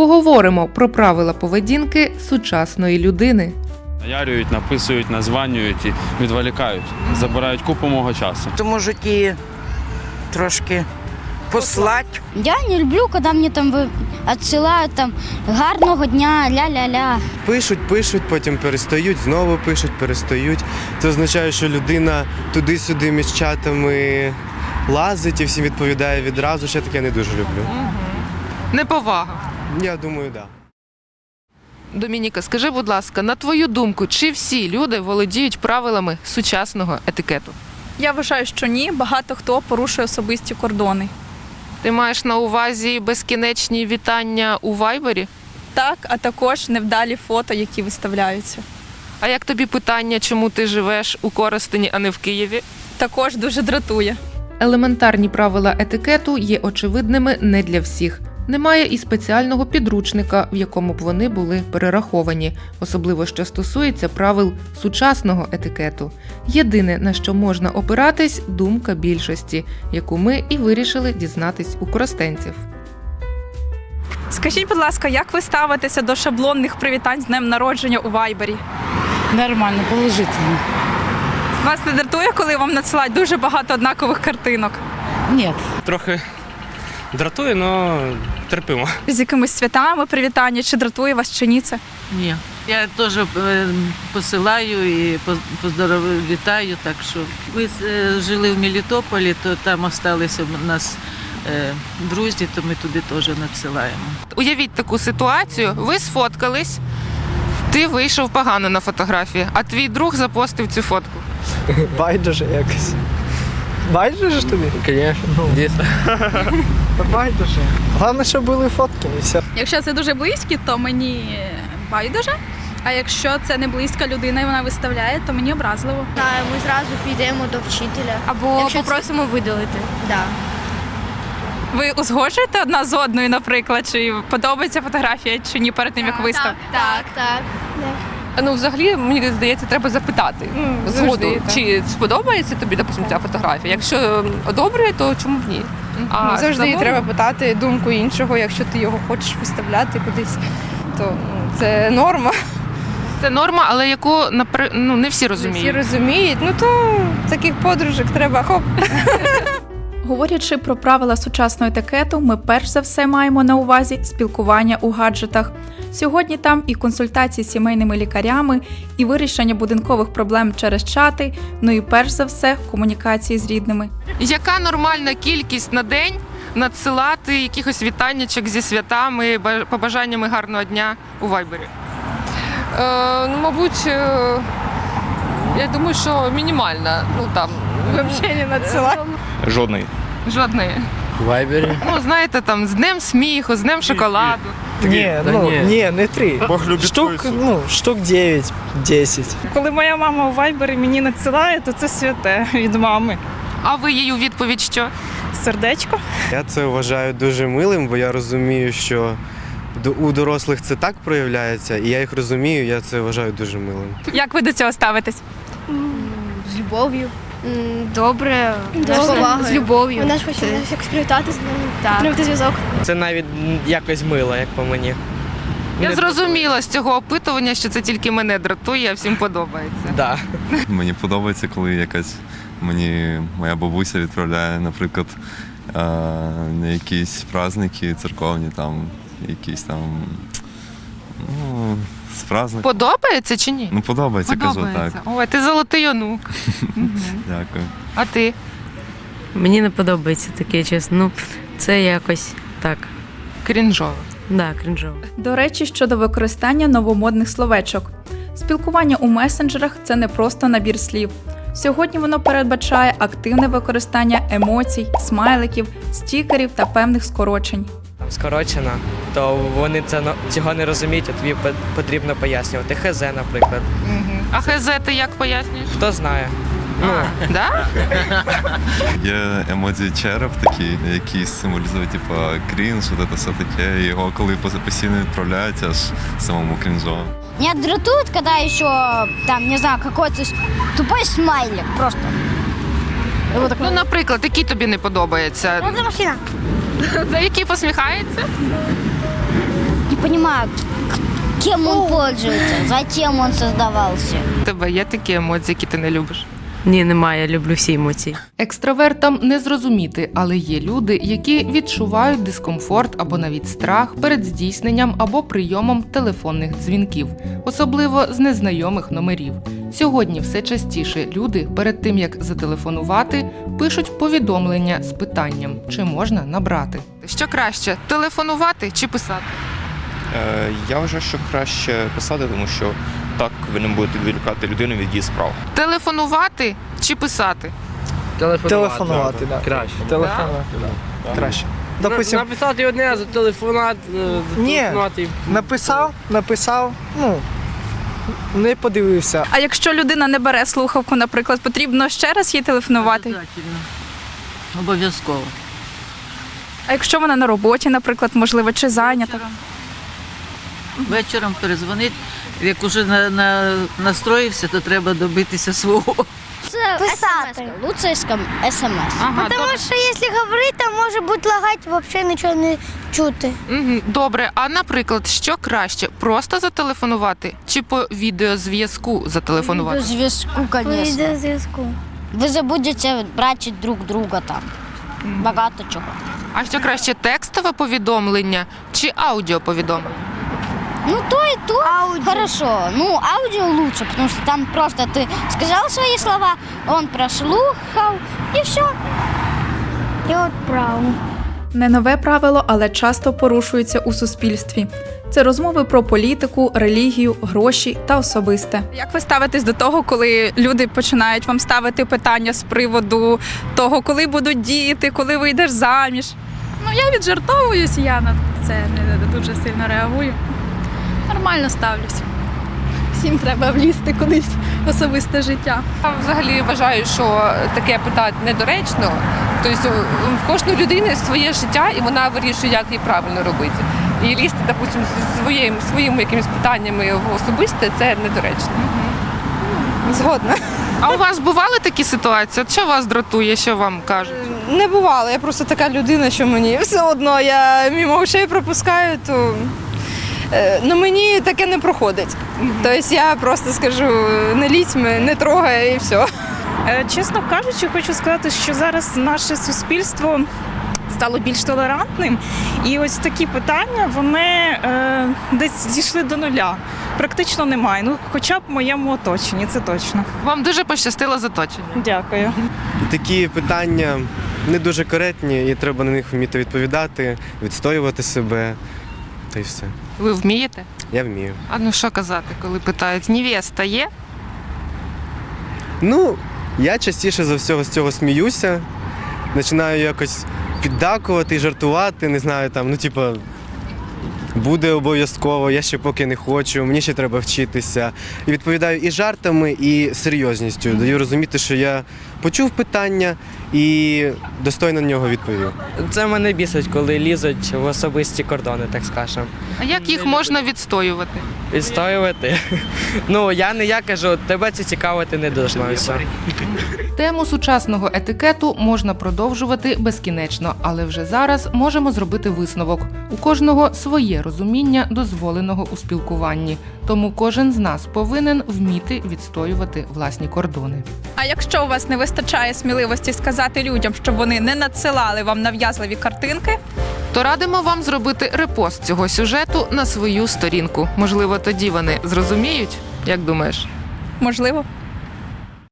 Поговоримо про правила поведінки сучасної людини. Наярюють, написують, названюють і відволікають, забирають купу мого часу. то можуть і трошки послати. Я не люблю, когда мне там вы- отсылают там гарного дня, ля-ля-ля. Пишуть, пишуть, потім перестають, знову пишуть, перестають. Це означає, що людина туди-сюди між чатами лазить і всім відповідає відразу. Ще таке не дуже люблю. Неповага. Я думаю, так. Да. Домініка, скажи, будь ласка, на твою думку, чи всі люди володіють правилами сучасного етикету? Я вважаю, що ні. Багато хто порушує особисті кордони. Ти маєш на увазі безкінечні вітання у вайбері? Так, а також невдалі фото, які виставляються. А як тобі питання, чому ти живеш у Коростені, а не в Києві? Також дуже дратує. Елементарні правила етикету є очевидними не для всіх. Немає і спеціального підручника, в якому б вони були перераховані, особливо що стосується правил сучасного етикету. Єдине на що можна опиратись думка більшості, яку ми і вирішили дізнатись у коростенців. Скажіть, будь ласка, як ви ставитеся до шаблонних привітань з днем народження у Вайбері? Нормально, положительно. Вас не дратує, коли вам надсилають дуже багато однакових картинок? Ні. Трохи дратує, але терпимо. З якимись святами привітання, чи дратує вас, чи ні це? Ні. Я теж е, посилаю і по- вітаю. Так що ми е, жили в Мелітополі, то там залишилися у нас е, друзі, то ми туди теж надсилаємо. Уявіть таку ситуацію: ви сфоткались, ти вийшов погано на фотографії, а твій друг запостив цю фотку. Байдуже якось. Байдуже ж тобі? Звісно, дійсно. Та байдуже. Головне, щоб були фотки і все. Якщо це дуже близькі, то мені байдуже. А якщо це не близька людина і вона виставляє, то мені образливо. Ми зразу підемо до вчителя. Або Якщо це- попросимо видалити. Да. Ви узгоджуєте одна з одною, наприклад, чи подобається фотографія, чи ні перед тим, як вистав? Так, так. Ну, взагалі, мені здається, треба запитати згоду, чи сподобається тобі, допустим, ця фотографія. Якщо одобрює, то чому б ні? А завжди загалом- треба питати думку іншого, якщо ти його хочеш виставляти кудись, то ну, це норма. Це норма, але яку напри... ну, не всі розуміють. Всі розуміють. розуміють. Ну то таких подружок треба хоп. Говорячи про правила сучасного етикету, ми перш за все маємо на увазі спілкування у гаджетах. Сьогодні там і консультації з сімейними лікарями, і вирішення будинкових проблем через чати, ну і перш за все комунікації з рідними. Яка нормальна кількість на день надсилати якихось вітаннячок зі святами, ба- побажаннями гарного дня у Вайбері? Е, ну, мабуть, е, я думаю, що мінімальна. Ну там Взагалі не надсилай. Жодної. Вайбері. Ну, знаєте, там з днем сміху, з днем шоколаду. Ні, Та ну ні. ні, не три. Бог любить Штук, ну, штук 9, 10. Коли моя мама у вайбері мені надсилає, то це святе від мами. А ви їй у відповідь що? Сердечко. Я це вважаю дуже милим, бо я розумію, що до- у дорослих це так проявляється, і я їх розумію, я це вважаю дуже милим. Як ви до цього ставитесь? З любов'ю. Добре, Добре. з любов'ю. Вона ж хоче якось привітати з ним, підтримати зв'язок. Це навіть якось мило, як по мені. Я зрозуміла з цього опитування, що це тільки мене дратує, а всім подобається. Да. Мені подобається, коли якась мені моя бабуся відправляє, наприклад, е, на якісь праздники церковні, там, якісь там. Ну, з праздник. Подобається чи ні? Ну, подобається, кажу так. Ой, ти золотий онук. Дякую. А ти? Мені не подобається таке, чесно. Ну, це якось так. Крінжово. Да, крінжово. До речі, щодо використання новомодних словечок. Спілкування у месенджерах це не просто набір слів. Сьогодні воно передбачає активне використання емоцій, смайликів, стікерів та певних скорочень. Скорочена, то вони це цього не розуміють, а тобі по- потрібно пояснювати. ХЗ, наприклад. А ХЗ ти як пояснюєш? Хто знає? Ну, Да? Є емодзі череп такий, який символізує, типу, крінж, от це все таке. Його коли пос- постійно відправляють, аж самому крінжово. Меня дратует, когда еще там, не знаю, какой-то тупой смайлик просто. Ну, наприклад, який тобі не подобається? Ну, это машина. За який посміхається? понимаю, к- кем он пользуется, зачем он создавался. У тебе є такі емоції, які ти не любиш? Ні, немає, люблю всі емоції. Екстравертам не зрозуміти, але є люди, які відчувають дискомфорт або навіть страх перед здійсненням або прийомом телефонних дзвінків, особливо з незнайомих номерів. Сьогодні все частіше люди перед тим як зателефонувати, пишуть повідомлення з питанням, чи можна набрати. Що краще телефонувати чи писати? Е, я вважаю, що краще писати, тому що так ви не будете відволікати людину від її справ. Телефонувати чи писати? Телефонувати, так. Краще. Телефонувати, так. Краще. Допустим, Написати одне, зателефонувати, Ні. написав, написав, ну, не подивився. А якщо людина не бере слухавку, наприклад, потрібно ще раз їй телефонувати. Обов'язательно. Обов'язково. А якщо вона на роботі, наприклад, можливо, чи зайнята? Вечором. Вечором перезвонить. Як уже на, на, настроївся, то треба добитися свого. Писати. Лучше смс. Ага, Тому що якщо говорити, там може бути лагати, взагалі нічого не чути. Мгм, Добре, а наприклад, що краще? Просто зателефонувати чи по відеозв'язку зателефонувати? Зв'язку, звісно. зв'язку. Ви забудете бачити друг друга там. Багато чого. А що краще текстове повідомлення чи аудіоповідомлення? Ну, то и то хорошо. Ну, аудио лучше, потому что там просто ты сказал свои слова, он прослухал, и все. І от правильно. Не нове правило, але часто порушується у суспільстві. Це розмови про політику, релігію, гроші та особисте. Як ви ставитесь до того, коли люди починають вам ставити питання з приводу того, коли будуть діти, коли вийдеш заміж? Ну я віджартовуюсь, я на це не дуже сильно реагую. Нормально ставлюсь. Всім треба влізти кудись в особисте життя. Я взагалі вважаю, що таке питати недоречно. Тобто у- в кожної людини своє життя, і вона вирішує, як їй правильно робити. І лізти, допустим, зі своїм, своїми якимись питаннями в особисте це недоречно. Згодна. А у вас бували такі ситуації? От що вас дратує, що вам кажуть? Не бувало. Я просто така людина, що мені все одно я мимо очей пропускаю, то ну, мені таке не проходить. Тобто я просто скажу, не лізь, не трогай і все. Е, Чесно кажучи, хочу сказати, що зараз наше суспільство стало більш толерантним, і ось такі питання вони е, десь зійшли до нуля. Практично немає. Ну, хоча б в моєму оточенні, це точно. Вам дуже пощастило з оточенням. Дякую. Такі питання не дуже коректні, і треба на них вміти відповідати, відстоювати себе. Та й все. Ви вмієте? Я вмію. А ну що казати, коли питають, невеста є? Ну, я частіше за всього з цього сміюся. Починаю якось піддакувати жартувати, не знаю, там, ну, типа, буде обов'язково, я ще поки не хочу, мені ще треба вчитися. І відповідаю і жартами, і серйозністю. Даю розуміти, що я почув питання і достойно на нього відповів. Це мене бісить, коли лізуть в особисті кордони, так скажемо. А як їх можна відстоювати? Відстоювати. Ну, я не я кажу, тебе це цікавити не должно. Тему сучасного етикету можна продовжувати безкінечно, але вже зараз можемо зробити висновок. У кожного своє розуміння дозволеного у спілкуванні, тому кожен з нас повинен вміти відстоювати власні кордони. А якщо у вас не вистачає сміливості сказати людям, щоб вони не надсилали вам нав'язливі картинки, То радимо вам зробити репост цього сюжету на свою сторінку. Можливо, тоді вони зрозуміють, як думаєш? можливо,